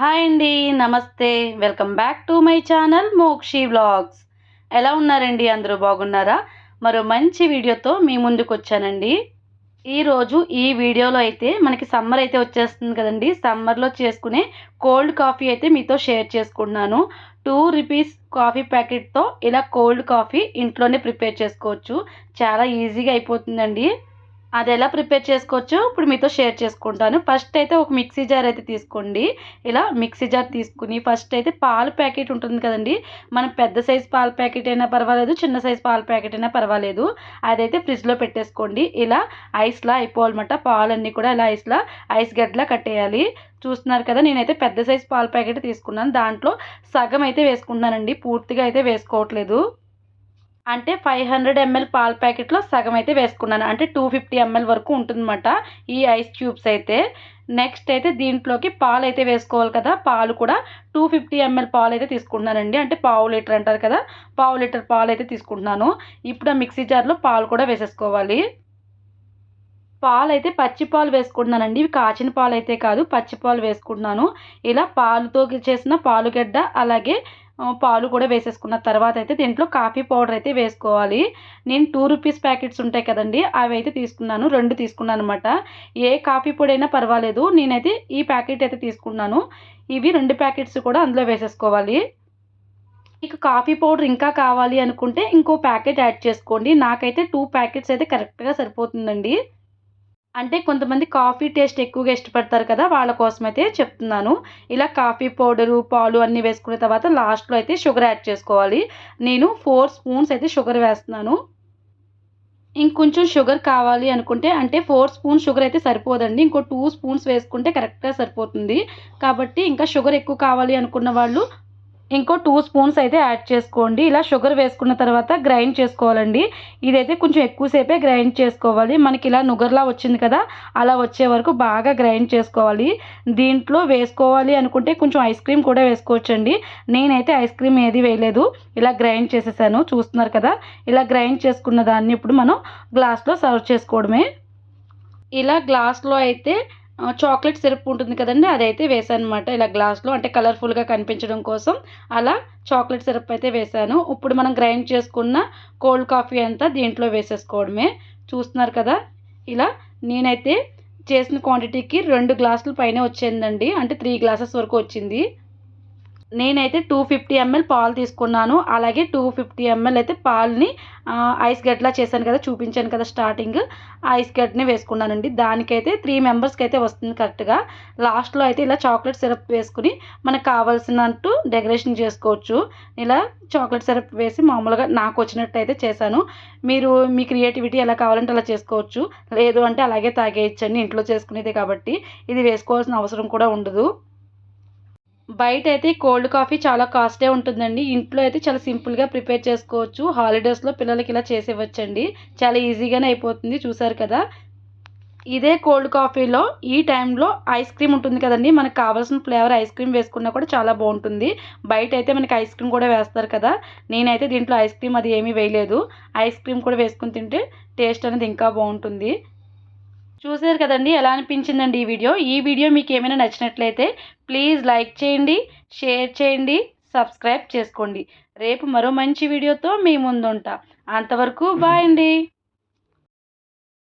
Hi అండి నమస్తే. Welcome back to my channel Mokshi vlogs. ఎలా ఉన్నారండి? అందరూ బాగున్నారా? మరో మంచి వీడియోతో మీ ముందుకు వచ్చానండి. ఈరోజు ఈ వీడియోలో అయితే మనకి సమ్మర్ అయితే వచ్చేస్తుంది కదండి. సమ్మర్లో చేసుకునే కోల్డ్ కాఫీ అయితే మీతో షేర్ చేసుకుంటున్నాను. టూ రూపీస్ కాఫీ ప్యాకెట్తో ఇలా కోల్డ్ కాఫీ ఇంట్లోనే ప్రిపేర్ చేసుకోవచ్చు. చాలా ఈజీగా అయిపోతుందండి. అది ఎలా ప్రిపేర్ చేసుకోవచ్చో ఇప్పుడు మీతో షేర్ చేసుకుంటాను. ఫస్ట్ అయితే ఒక మిక్సీ జార్ అయితే తీసుకోండి. ఇలా మిక్సీ జార్ తీసుకుని ఫస్ట్ అయితే పాల ప్యాకెట్ ఉంటుంది కదండి. మనం పెద్ద సైజ్ పాల ప్యాకెట్ అయినా పర్వాలేదు చిన్న సైజ్ పాల ప్యాకెట్ అయినా పర్వాలేదు. అదైతే ఫ్రిడ్జ్లో పెట్టేసుకోండి. ఇలా ఐస్లా అయిపోవాలన్నమాట. పాలన్నీ కూడా ఇలా ఐస్లా ఐస్ గడ్డలా కట్టేయాలి. చూస్తున్నారు కదా నేనైతే పెద్ద సైజ్ పాల ప్యాకెట్ తీసుకున్నాను. దాంట్లో సగం అయితే వేసుకున్నానండి పూర్తిగా అయితే వేసుకోవట్లేదు. అంటే ఫైవ్ హండ్రెడ్ ఎంఎల్ పాల ప్యాకెట్లో సగం అయితే వేసుకున్నాను. అంటే టూ ఫిఫ్టీ ఎంఎల్ వరకు ఉంటుందన్నమాట ఈ ఐస్ క్యూబ్స్ అయితే. నెక్స్ట్ అయితే దీంట్లోకి పాలు అయితే వేసుకోవాలి కదా. పాలు కూడా టూ ఫిఫ్టీ ఎంఎల్ పాలు అయితే తీసుకుంటున్నానండి. అంటే పావు లీటర్ అంటారు కదా. పావు లీటర్ పాలు అయితే తీసుకుంటున్నాను. ఇప్పుడు ఆ మిక్సీ జార్లో పాలు కూడా వేసేసుకోవాలి. పాలు అయితే పచ్చి పాలు వేసుకుంటున్నానండి. ఇవి కాచిన పాలు అయితే కాదు పచ్చి పాలు వేసుకుంటున్నాను. ఇలా పాలుతో చేసిన పాలుగడ్డ అలాగే పాలు కూడా వేసేసుకున్న తర్వాత అయితే దీంట్లో కాఫీ పౌడర్ అయితే వేసుకోవాలి. నేను టూ రూపీస్ ప్యాకెట్స్ ఉంటాయి కదండి అవి అయితే తీసుకున్నాను రెండు తీసుకున్నాను అనమాట ఏ కాఫీ పొడి అయినా పర్వాలేదు నేనైతే ఈ ప్యాకెట్ అయితే తీసుకున్నాను. ఇవి రెండు ప్యాకెట్స్ కూడా అందులో వేసేసుకోవాలి. మీకు కాఫీ పౌడర్ ఇంకా కావాలి అనుకుంటే ఇంకో ప్యాకెట్ యాడ్ చేసుకోండి. నాకైతే టూ ప్యాకెట్స్ అయితే కరెక్ట్గా సరిపోతుందండి. అంటే కొంతమంది కాఫీ టేస్ట్ ఎక్కువగా ఇష్టపడతారు కదా వాళ్ళ కోసం అయితే చెప్తున్నాను. ఇలా కాఫీ పౌడరు పాలు అన్నీ వేసుకున్న తర్వాత లాస్ట్లో అయితే షుగర్ యాడ్ చేసుకోవాలి. నేను ఫోర్ స్పూన్స్ అయితే షుగర్ వేస్తున్నాను. ఇంకొంచెం షుగర్ కావాలి అనుకుంటే అంటే ఫోర్ స్పూన్స్ షుగర్ అయితే సరిపోదండి. ఇంకో టూ స్పూన్స్ వేసుకుంటే కరెక్ట్గా సరిపోతుంది. కాబట్టి ఇంకా షుగర్ ఎక్కువ కావాలి అనుకున్న వాళ్ళు ఇంకో టూ స్పూన్స్ అయితే యాడ్ చేసుకోండి. ఇలా షుగర్ వేసుకున్న తర్వాత గ్రైండ్ చేసుకోవాలండి. ఇదైతే కొంచెం ఎక్కువసేపే గ్రైండ్ చేసుకోవాలి. మనకి ఇలా నుగర్లా వచ్చింది కదా అలా వచ్చే వరకు బాగా గ్రైండ్ చేసుకోవాలి. దీంట్లో వేసుకోవాలి అనుకుంటే కొంచెం ఐస్ క్రీమ్ కూడా వేసుకోవచ్చండి. నేనైతే ఐస్ క్రీమ్ ఏది వేయలేదు. ఇలా గ్రైండ్ చేసేసాను. చూస్తున్నారు కదా ఇలా గ్రైండ్ చేసుకున్న దాన్ని ఇప్పుడు మనం గ్లాస్లో సర్వ్ చేసుకోవడమే. ఇలా గ్లాస్లో అయితే చాక్లెట్ సిరప్ ఉంటుంది కదండి అదైతే వేసాను అనమాట ఇలా గ్లాస్లో అంటే కలర్ఫుల్గా కనిపించడం కోసం అలా చాక్లెట్ సిరప్ అయితే వేసాను ఇప్పుడు మనం గ్రైండ్ చేసుకున్న కోల్డ్ కాఫీ అంతా దీంట్లో వేసేసుకోవడమే. చూస్తున్నారు కదా ఇలా నేనైతే చేసిన క్వాంటిటీకి రెండు గ్లాసులు పైన వచ్చిందండి. అంటే త్రీ గ్లాసెస్ వరకు వచ్చింది. నేనైతే టూ ఫిఫ్టీ ఎంఎల్ పాలు తీసుకున్నాను. అలాగే టూ ఫిఫ్టీ ఎంఎల్ అయితే పాలని ఐస్ గడ్లా చేశాను కదా చూపించాను కదా స్టార్టింగ్. ఐస్ గడ్ని వేసుకున్నానండి. దానికైతే త్రీ మెంబర్స్కి అయితే వస్తుంది కరెక్ట్గా. లాస్ట్లో అయితే ఇలా చాక్లెట్ సిరప్ వేసుకుని మనకు కావాల్సినట్టు డెకరేషన్ చేసుకోవచ్చు. ఇలా చాక్లెట్ సిరప్ వేసి మామూలుగా నాకు వచ్చినట్టు అయితే చేశాను. మీరు మీ క్రియేటివిటీ ఎలా కావాలంటే అలా చేసుకోవచ్చు. లేదు అంటే అలాగే తాగేయచ్చండి ఇంట్లో చేసుకునేదే కాబట్టి. ఇది వేసుకోవాల్సిన అవసరం కూడా ఉండదు. బయట అయితే కోల్డ్ కాఫీ చాలా కాస్టే ఉంటుందండి. ఇంట్లో అయితే చాలా సింపుల్గా ప్రిపేర్ చేసుకోవచ్చు. హాలిడేస్లో పిల్లలకి ఇలా చేసేవచ్చండి చాలా ఈజీగానే అయిపోతుంది చూసారు కదా. ఇదే కోల్డ్ కాఫీలో ఈ టైంలో ఐస్ క్రీమ్ ఉంటుంది కదండి. మనకు కావాల్సిన ఫ్లేవర్ ఐస్ క్రీమ్ వేసుకున్నా కూడా చాలా బాగుంటుంది. బయట అయితే మనకి ఐస్ క్రీమ్ కూడా వేస్తారు కదా. నేనైతే దీంట్లో ఐస్ క్రీమ్ అది ఏమీ వేయలేదు. ఐస్ క్రీమ్ కూడా వేసుకుని తింటే టేస్ట్ అనేది ఇంకా బాగుంటుంది. చూసారు కదండి ఎలా అనిపించిందండి ఈ వీడియో? ఈ వీడియో మీకు ఏమైనా నచ్చినట్లయితే ప్లీజ్ లైక్ చేయండి షేర్ చేయండి సబ్స్క్రైబ్ చేసుకోండి. రేపు మరో మంచి వీడియోతో మీ ముందుంటా. అంతవరకు బాయ్ అండి.